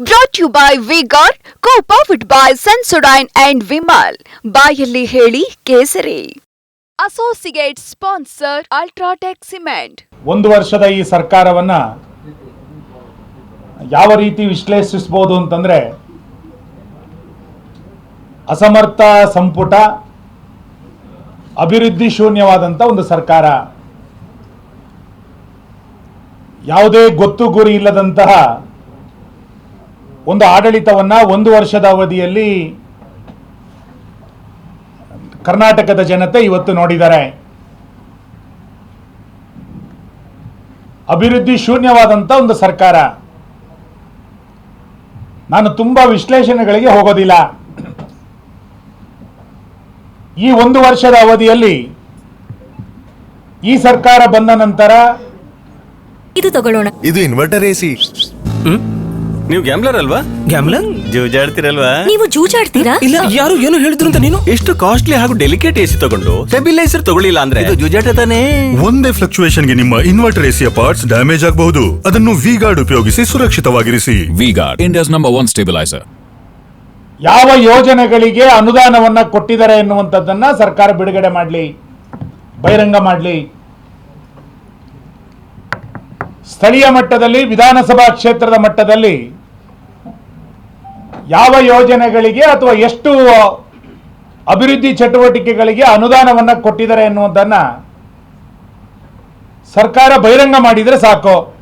Brought you by V guard co powered by Sensodyne and Vimal ಬಾಯಲ್ಲಿ ಹೇಳಿ ಕೇಸರಿ. Associate sponsor UltraTech cement ಒಂದು ವರ್ಷದ ಈ ಸರ್ಕಾರವನ್ನ ಯಾವ ರೀತಿ ವಿಶ್ಲೇಷಿಸಬಹುದು ಅಂತಂದ್ರೆ ಅಸಮರ್ಥ ಸಂಪುಟ, ಅಭಿವೃದ್ಧಿ ಶೂನ್ಯವಾದಂಥ ಒಂದು ಸರ್ಕಾರ. ಯಾವುದೇ ಗೊತ್ತು ಗುರಿ ಇಲ್ಲದಂತಹ ಒಂದು ಆಡಳಿತವನ್ನ ಒಂದು ವರ್ಷದ ಅವಧಿಯಲ್ಲಿ ಕರ್ನಾಟಕದ ಜನತೆ ಇವತ್ತು ನೋಡಿದ್ದಾರೆ. ಅಭಿವೃದ್ಧಿ ಶೂನ್ಯವಾದಂಥ ಒಂದು ಸರ್ಕಾರ. ನಾನು ತುಂಬ ವಿಶ್ಲೇಷಣೆಗಳಿಗೆ ಹೋಗೋದಿಲ್ಲ. ಈ ಒಂದು ವರ್ಷದ ಅವಧಿಯಲ್ಲಿ ಈ ಸರ್ಕಾರ ಬಂದ ನಂತರ ಇದು ತಗೊಳ್ಳೋಣ. ಇದು ಇನ್ವರ್ಟರ್ ಎಸಿ ನೀವು ಗ್ಯಾಮ್ಲರ್ ಅಲ್ವಾ? ಗ್ಯಾಮ್ಲರ್ ಜೂಜಾಡ್ತಿರಲ್ವಾ? ನೀವು ಜೂಜಾಡ್ತೀರಾ? ಇಲ್ಲ ಯಾರು ಏನು ಹೇಳಿದ್ರು ಅಂತ ನೀನು? ಎಷ್ಟು ಕಾಸ್ಟ್ಲಿ ಹಾಗೂ ಡೆಲಿಕೇಟ್ ಎಸಿ ತಗೊಂಡು ಸ್ಟೆಬಿಲೈಸರ್ ತಗೊಳ್ಳಿಲ್ಲ ಅಂದ್ರೆ? ಇದು ಜೂಜಾಟ ತಾನೇ? ಒಂದೇ ಫ್ಲಕ್ಚುಯೇಷನ್ಗೆ ನಿಮ್ಮ ಇನ್ವರ್ಟರ್ ಎಸಿಯ ಪಾರ್ಟ್ಸ್ ಡ್ಯಾಮೇಜ್ ಆಗಬಹುದು. ಅದನ್ನು ವಿ ಗಾರ್ಡ್ ಉಪಯೋಗಿಸಿ ಸುರಕ್ಷಿತವಾಗಿರಿಸಿ. V guard India's number 1 stabiliser ಯಾವ ಯೋಜನೆಗಳಿಗೆ ಅನುದಾನವನ್ನ ಕೊಟ್ಟಿದ್ದಾರೆ ಎನ್ನುವಂಥದ್ದನ್ನ ಸರ್ಕಾರ ಬಿಡುಗಡೆ ಮಾಡಲಿ ಬಹಿರಂಗ ಮಾಡಲಿ. ಸ್ಥಳೀಯ ಮಟ್ಟದಲ್ಲಿ ವಿಧಾನಸಭಾ ಕ್ಷೇತ್ರದ ಮಟ್ಟದಲ್ಲಿ ಯಾವ ಯೋಜನೆಗಳಿಗೆ ಅಥವಾ ಎಷ್ಟು ಅಭಿವೃದ್ಧಿ ಚಟುವಟಿಕೆಗಳಿಗೆ ಅನುದಾನವನ್ನ ಕೊಟ್ಟಿದ್ದಾರೆ ಎನ್ನುವುದನ್ನ ಸರ್ಕಾರ ಬಹಿರಂಗ ಮಾಡಿದ್ರೆ ಸಾಕು.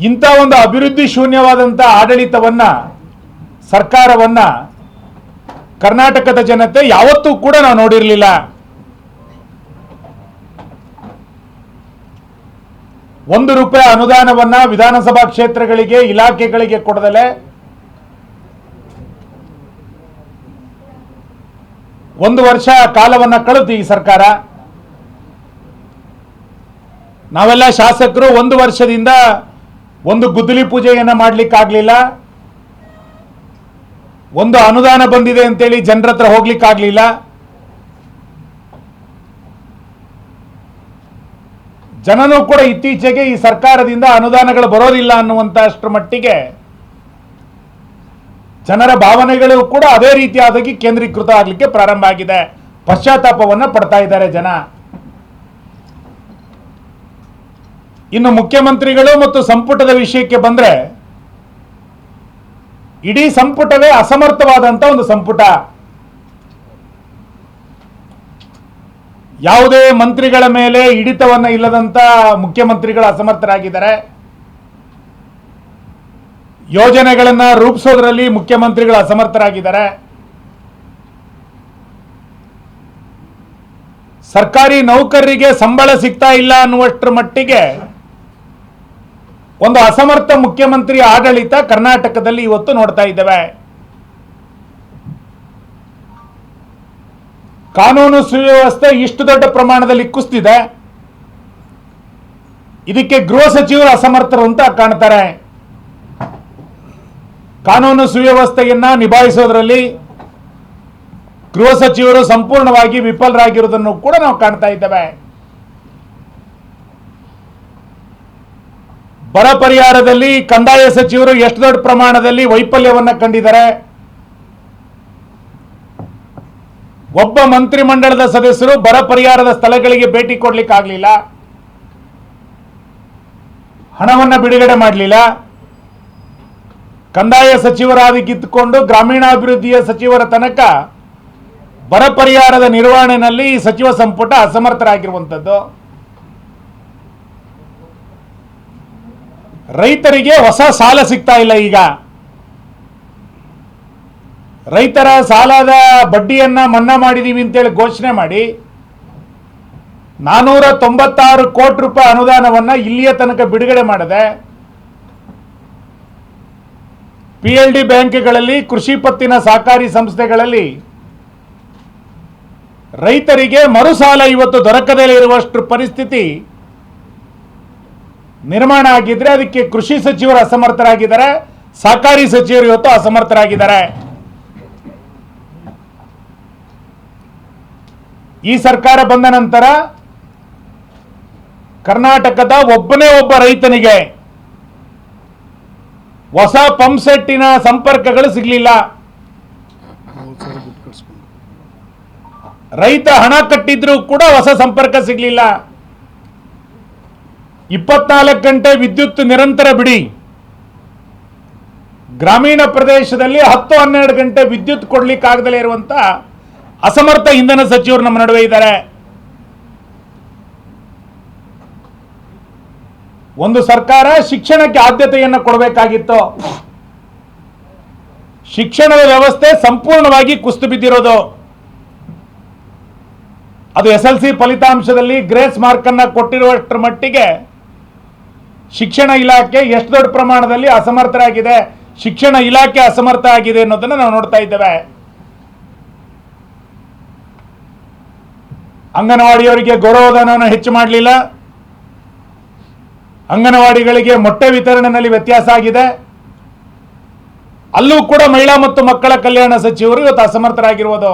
ಇಂಥ ಒಂದು ಅಭಿವೃದ್ಧಿ ಶೂನ್ಯವಾದಂಥ ಆಡಳಿತವನ್ನ, ಸರ್ಕಾರವನ್ನ ಕರ್ನಾಟಕದ ಜನತೆ ಯಾವತ್ತೂ ಕೂಡ ನಾವು ನೋಡಿರಲಿಲ್ಲ. ಒಂದು ರೂಪಾಯಿ ಅನುದಾನವನ್ನ ವಿಧಾನಸಭಾ ಕ್ಷೇತ್ರಗಳಿಗೆ, ಇಲಾಖೆಗಳಿಗೆ ಕೊಡದಲೆ ಒಂದು ವರ್ಷ ಕಾಲವನ್ನ ಕಳೆದು ಈ ಸರ್ಕಾರ. ನಾವೆಲ್ಲ ಶಾಸಕರು ಒಂದು ವರ್ಷದಿಂದ ಒಂದು ಗುದ್ದಲಿ ಪೂಜೆಯನ್ನ ಮಾಡ್ಲಿಕ್ಕಾಗ್ಲಿಲ್ಲ ಒಂದು ಅನುದಾನ ಬಂದಿದೆ ಅಂತೇಳಿ ಜನರ ಹತ್ರ ಹೋಗ್ಲಿಕ್ಕಾಗ್ಲಿಲ್ಲ ಜನನೂ ಕೂಡ ಇತ್ತೀಚೆಗೆ ಈ ಸರ್ಕಾರದಿಂದ ಅನುದಾನಗಳು ಬರೋದಿಲ್ಲ ಅಷ್ಟರ ಮಟ್ಟಿಗೆ ಜನರ ಭಾವನೆಗಳು ಕೂಡ ಅದೇ ರೀತಿಯಾದಾಗಿ ಕೇಂದ್ರೀಕೃತ ಆಗಲಿಕ್ಕೆ ಪ್ರಾರಂಭ ಆಗಿದೆ. ಪಶ್ಚಾತ್ತಾಪವನ್ನು ಪಡ್ತಾ ಇದ್ದಾರೆ ಜನ. ಇನ್ನು ಮುಖ್ಯಮಂತ್ರಿಗಳು ಮತ್ತು ಸಂಪುಟದ ವಿಷಯಕ್ಕೆ ಬಂದ್ರೆ, ಇಡೀ ಸಂಪುಟವೇ ಅಸಮರ್ಥವಾದಂತ ಒಂದು ಸಂಪುಟ. ಯಾವುದೇ ಮಂತ್ರಿಗಳ ಮೇಲೆ ಹಿಡಿತವನ್ನ ಇಲ್ಲದಂತ ಮುಖ್ಯಮಂತ್ರಿಗಳು ಅಸಮರ್ಥರಾಗಿದ್ದಾರೆ. ಯೋಜನೆಗಳನ್ನ ರೂಪಿಸೋದ್ರಲ್ಲಿ ಮುಖ್ಯಮಂತ್ರಿಗಳು ಅಸಮರ್ಥರಾಗಿದ್ದಾರೆ. ಸರ್ಕಾರಿ ನೌಕರರಿಗೆ ಸಂಬಳ ಸಿಗ್ತಾ ಇಲ್ಲ ಅನ್ನುವಷ್ಟರ ಮಟ್ಟಿಗೆ ಒಂದು ಅಸಮರ್ಥ ಮುಖ್ಯಮಂತ್ರಿ ಆಡಳಿತ ಕರ್ನಾಟಕದಲ್ಲಿ ಇವತ್ತು ನೋಡ್ತಾ ಇದ್ದೇವೆ. ಕಾನೂನು ಸುವ್ಯವಸ್ಥೆ ಇಷ್ಟು ದೊಡ್ಡ ಪ್ರಮಾಣದಲ್ಲಿ ಕುಸ್ತಿದೆ. ಇದಕ್ಕೆ ಗೃಹ ಸಚಿವರು ಅಸಮರ್ಥರು ಅಂತ ಕಾಣ್ತಾರೆ. ಕಾನೂನು ಸುವ್ಯವಸ್ಥೆಯನ್ನ ನಿಭಾಯಿಸೋದ್ರಲ್ಲಿ ಗೃಹ ಸಚಿವರು ಸಂಪೂರ್ಣವಾಗಿ ವಿಫಲರಾಗಿರುವುದನ್ನು ಕೂಡ ನಾವು ಕಾಣ್ತಾ ಇದ್ದೇವೆ. ಬರ ಪರಿಹಾರದಲ್ಲಿ ಕಂದಾಯ ಸಚಿವರು ಎಷ್ಟು ದೊಡ್ಡ ಪ್ರಮಾಣದಲ್ಲಿ ವೈಫಲ್ಯವನ್ನು ಕಂಡಿದ್ದಾರೆ. ಒಬ್ಬ ಮಂತ್ರಿಮಂಡಲದ ಸದಸ್ಯರು ಬರ ಪರಿಹಾರದ ಸ್ಥಳಗಳಿಗೆ ಭೇಟಿ ಕೊಡ್ಲಿಕ್ಕೆ ಹಣವನ್ನು ಹಣವನ್ನ ಬಿಡುಗಡೆ ಮಾಡಲಿಲ್ಲ. ಕಂದಾಯ ಸಚಿವರಾಗಿ ಕಿತ್ತುಕೊಂಡು ಗ್ರಾಮೀಣಾಭಿವೃದ್ಧಿಯ ಸಚಿವರ ತನಕ ಬರ ಪರಿಹಾರದ ನಿರ್ವಹಣೆಯಲ್ಲಿ ಈ ಸಚಿವ ಸಂಪುಟ ಅಸಮರ್ಥರಾಗಿರುವಂಥದ್ದು. ರೈತರಿಗೆ ಹೊಸ ಸಾಲ ಸಿಗ್ತಾ ಇಲ್ಲ ಈಗ. ರೈತರ ಸಾಲದ ಬಡ್ಡಿಯನ್ನ ಮನ್ನಾ ಮಾಡಿದೀವಿ ಅಂತೇಳಿ ಘೋಷಣೆ ಮಾಡಿ ನಾನೂರ ತೊಂಬತ್ತಾರು ಕೋಟಿ ರೂಪಾಯಿ ಅನುದಾನವನ್ನ ಇಲ್ಲಿಯ ತನಕ ಬಿಡುಗಡೆ ಮಾಡದೆ ಪಿ ಎಲ್ ಡಿ ಬ್ಯಾಂಕ್ಗಳಲ್ಲಿ ಕೃಷಿ ಪತ್ತಿನ ಸಹಕಾರಿ ಸಂಸ್ಥೆಗಳಲ್ಲಿ ರೈತರಿಗೆ ಮರುಸಾಲ ಇವತ್ತು ದೊರಕದೇ ಇರುವಷ್ಟು ಪರಿಸ್ಥಿತಿ ನಿರ್ಮಾಣ ಆಗಿದ್ರೆ ಅದಕ್ಕೆ ಕೃಷಿ ಸಚಿವರು ಅಸಮರ್ಥರಾಗಿದ್ದಾರೆ, ಸಹಕಾರಿ ಸಚಿವರು ಇವತ್ತು ಅಸಮರ್ಥರಾಗಿದ್ದಾರೆ. ಈ ಸರ್ಕಾರ ಬಂದ ನಂತರ ಕರ್ನಾಟಕದ ಒಬ್ಬನೇ ಒಬ್ಬ ರೈತನಿಗೆ ಹೊಸ ಪಂಪ್ಸೆಟ್ಟಿನ ಸಂಪರ್ಕಗಳು ಸಿಗಲಿಲ್ಲ. ರೈತ ಹಣ ಕಟ್ಟಿದ್ರೂ ಕೂಡ ಹೊಸ ಸಂಪರ್ಕ ಸಿಗಲಿಲ್ಲ. ಇಪ್ಪತ್ನಾಲ್ಕು ಗಂಟೆ ವಿದ್ಯುತ್ ನಿರಂತರ ಬಿಡಿ. ಗ್ರಾಮೀಣ ಪ್ರದೇಶದಲ್ಲಿ ಹತ್ತು ಹನ್ನೆರಡು ಗಂಟೆ ವಿದ್ಯುತ್ ಕೊಡ್ಲಿಕ್ಕಾಗದಲೇ ಇರುವಂತ ಅಸಮರ್ಥ ಇಂಧನ ಸಚಿವರು ನಮ್ಮ ನಡುವೆ ಇದ್ದಾರೆ. ಒಂದು ಸರ್ಕಾರ ಶಿಕ್ಷಣಕ್ಕೆ ಆದ್ಯತೆಯನ್ನು ಕೊಡಬೇಕಾಗಿತ್ತು. ಶಿಕ್ಷಣದ ವ್ಯವಸ್ಥೆ ಸಂಪೂರ್ಣವಾಗಿ ಕುಸ್ತು ಬಿದ್ದಿರೋದು. ಅದು ಎಸ್ ಎಲ್ ಸಿ ಫಲಿತಾಂಶದಲ್ಲಿ ಗ್ರೇಸ್ ಮಾರ್ಕ್ ಅನ್ನ ಕೊಟ್ಟಿರುವಷ್ಟರ ಮಟ್ಟಿಗೆ ಶಿಕ್ಷಣ ಇಲಾಖೆ ಎಷ್ಟು ದೊಡ್ಡ ಪ್ರಮಾಣದಲ್ಲಿ ಅಸಮರ್ಥರಾಗಿದೆ, ಶಿಕ್ಷಣ ಇಲಾಖೆ ಅಸಮರ್ಥ ಆಗಿದೆ ಅನ್ನೋದನ್ನ ನಾವು ನೋಡ್ತಾ ಇದ್ದೇವೆ. ಅಂಗನವಾಡಿಯವರಿಗೆ ಗೌರವಧನವನ್ನು ಹೆಚ್ಚು ಮಾಡಲಿಲ್ಲ. ಅಂಗನವಾಡಿಗಳಿಗೆ ಮೊಟ್ಟೆ ವಿತರಣೆಯಲ್ಲಿ ವ್ಯತ್ಯಾಸ ಆಗಿದೆ. ಅಲ್ಲೂ ಕೂಡ ಮಹಿಳಾ ಮತ್ತು ಮಕ್ಕಳ ಕಲ್ಯಾಣ ಸಚಿವರು ಇವತ್ತು ಅಸಮರ್ಥರಾಗಿರುವುದು.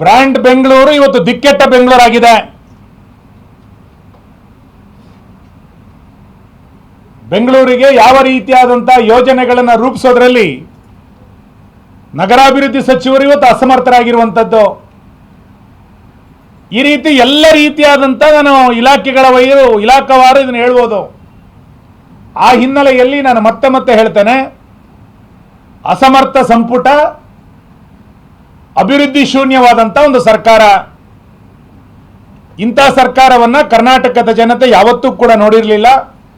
ಬ್ರ್ಯಾಂಡ್ ಬೆಂಗಳೂರು ಇವತ್ತು ದಿಕ್ಕೆಟ್ಟ ಬೆಂಗಳೂರಾಗಿದೆ. ಬೆಂಗಳೂರಿಗೆ ಯಾವ ರೀತಿಯಾದಂತಹ ಯೋಜನೆಗಳನ್ನು ರೂಪಿಸೋದ್ರಲ್ಲಿ ನಗರಾಭಿವೃದ್ಧಿ ಸಚಿವರು ಇವತ್ತು ಅಸಮರ್ಥರಾಗಿರುವಂಥದ್ದು ಈ ರೀತಿ ಎಲ್ಲ ರೀತಿಯಾದಂಥ ನಾನು ಇಲಾಖೆಗಳ ವೈರು, ಇಲಾಖಾವಾರು ಇದನ್ನು ಹೇಳ್ಬೋದು. ಆ ಹಿನ್ನೆಲೆಯಲ್ಲಿ ನಾನು ಮತ್ತೆ ಮತ್ತೆ ಹೇಳ್ತೇನೆ. ಅಸಮರ್ಥ ಸಂಪುಟ, ಅಭಿವೃದ್ಧಿ ಶೂನ್ಯವಾದಂಥ ಒಂದು ಸರ್ಕಾರ. ಇಂಥ ಸರ್ಕಾರವನ್ನ ಕರ್ನಾಟಕದ ಜನತೆ ಯಾವತ್ತೂ ಕೂಡ ನೋಡಿರಲಿಲ್ಲ.